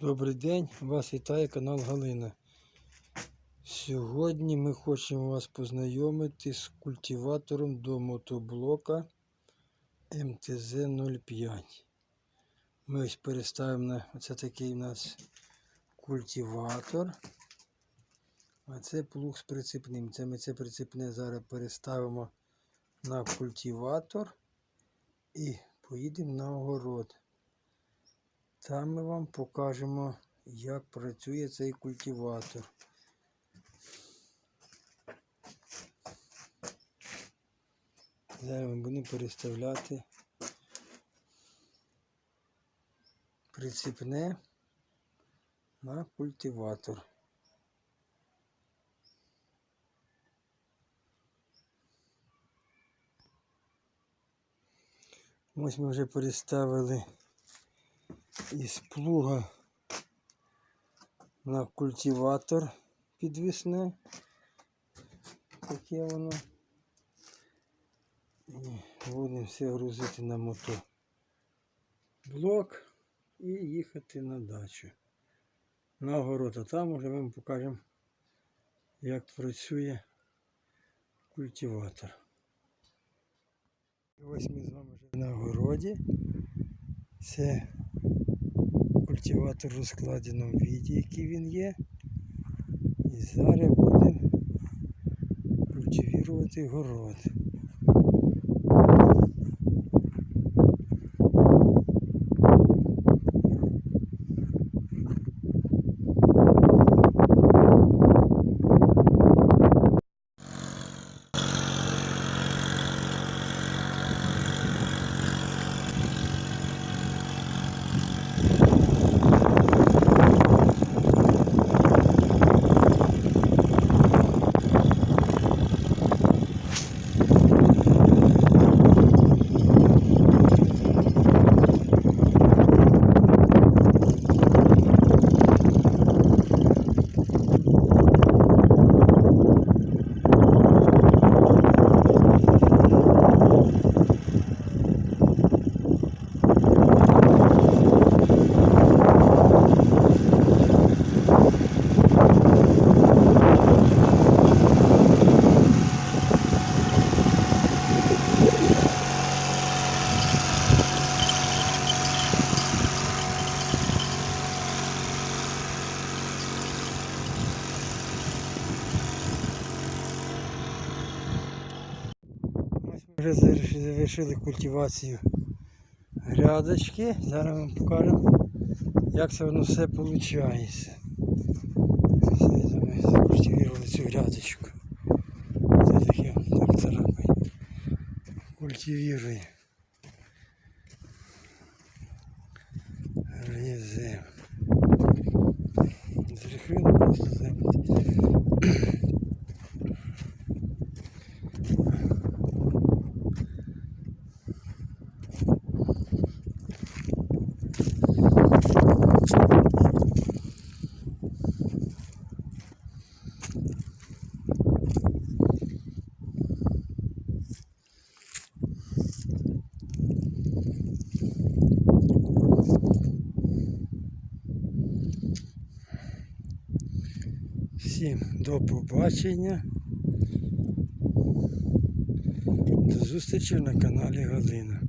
Добрий день, вас вітає канал Галина. Сьогодні ми хочемо вас познайомити з культиватором до мотоблока МТЗ-05. Ми ось переставимо на оце такий у нас культиватор. А це плуг з прицепним. Це ми це прицепне зараз переставимо на культиватор і поїдемо на огород. Там ми вам покажемо, як працює цей культиватор. Зараз ми будемо переставляти прицепне на культиватор. Ось ми вже переставили із плуга на культиватор підвісне. Таке воно. І будемо все грузити на мото. Блок і їхати на дачу. На огород, а там уже ми покажемо, як працює культиватор. Ось ми з вами вже на огороді. Це культиватор у розкладеному віді, який він є. І зараз будемо культивувати город. Вже завершили культивацію грядочки. Зараз вам покажемо, як це воно все виходить. Ми закультивували цю грядочку. Це таке так царапає. Культивірує. Зрехли просто землю. Всім до побачення. До зустрічі на каналі Галина.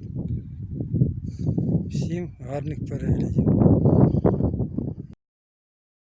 Всім гарних переглядів.